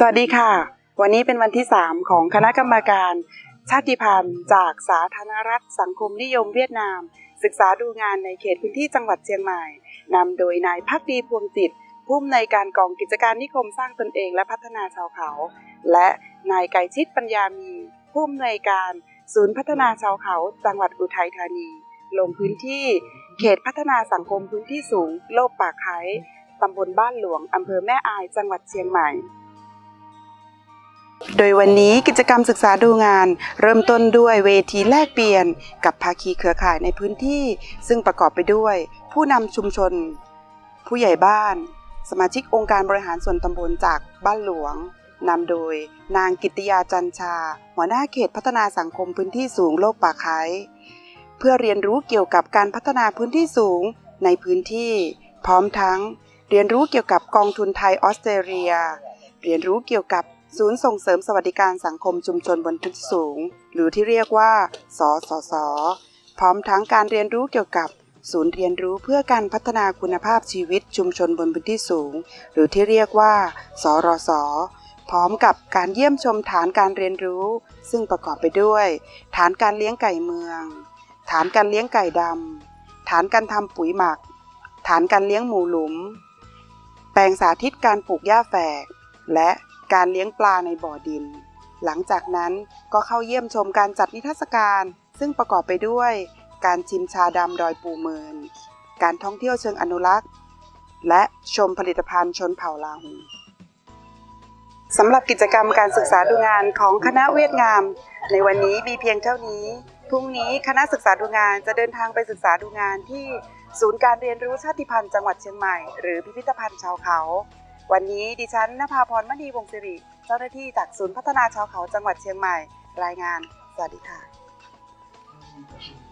สวัสดีค่ะ วันนี้เป็นวันที่ 3 ของคณะกรรมการ ชาติพันธุ์จากสาธารณรัฐสังคมนิยมเวียดนาม ศึกษาดูงานในเขตพื้นที่จังหวัดเชียงใหม่นำโดยนายพักดีพวงจิตผู้อำนวยการกองกิจการนิคมสร้างตนเองและพัฒนาชาวเขา และนายไก่ชิดปัญญามีผู้อำนวยการศูนย์พัฒนาชาวเขา จังหวัดอุทัยธานี ลงพื้นที่ เขตพัฒนาสังคมพื้นที่สูง โลกป่าไคตำบลบ้านหลวงอำเภอแม่อายจังหวัดเชียงใหม่ โดยวันนี้กิจกรรมศึกษาดูงาน เริ่มต้นด้วยเวทีแลกเปลี่ยน กับภาคีเครือข่ายในพื้นที่ ซึ่งประกอบไปด้วย ผู้นำชุมชน ผู้ใหญ่บ้าน สมาชิกองค์การบริหารส่วนตำบลจากบ้านหลวงนำโดย นางกิติยาจันชา หัวหน้าเขตพัฒนาสังคมพื้นที่สูงโลกป่าไค้เพื่อเรียนรู้เกี่ยวกับการพัฒนาพื้นที่สูงในพื้นที่ พร้อมทั้ง เรียนรู้เกี่ยวกับกองทุนไทยออสเตรเลีย เรียนรู้เกี่ยวกับ ศูนย์ส่งเสริมสวัสดิการสังคมชุมชนบนพื้นที่สูง หรือที่เรียกว่า สสส พร้อมทั้งการเรียนรู้เกี่ยวกับศูนย์เรียนรู้เพื่อการพัฒนาคุณภาพชีวิตชุมชนบนพื้นที่สูง หรือที่เรียกว่า สรส พร้อมกับการเยี่ยมชมฐานการเรียนรู้ ซึ่งประกอบไปด้วย ฐานการเลี้ยงไก่เมือง ฐานการเลี้ยงไก่ดำฐานการทำปุ๋ยหมัก ฐานการเลี้ยงหมูหลุม แปลงสาธิตการปลูกหญ้าแฝก และ การเลี้ยงปลาในบ่อดิน หลังจากนั้นก็เข้าเยี่ยมชมการจัดนิทรรศการ ซึ่งประกอบไปด้วย การชิมชาดำดอยปูเมิน การท่องเที่ยวเชิงอนุรักษ์ และชมผลิตภัณฑ์ชนเผ่าลาหูสำหรับกิจกรรมการศึกษาดูงานของคณะเวียดงาม ในวันนี้มีเพียงเท่านี้ พรุ่งนี้คณะศึกษาดูงานจะเดินทางไปศึกษาดูงานที่ศูนย์การเรียนรู้ชาติพันธุ์จังหวัดเชียงใหม่ หรือพิพิธภัณฑ์ชาวเขา วันนี้ดิฉันนภาพรมณีวงศิริ เจ้าหน้าที่จากศูนย์พัฒนาชาวเขาจังหวัดเชียงใหม่ รายงาน สวัสดีค่ะ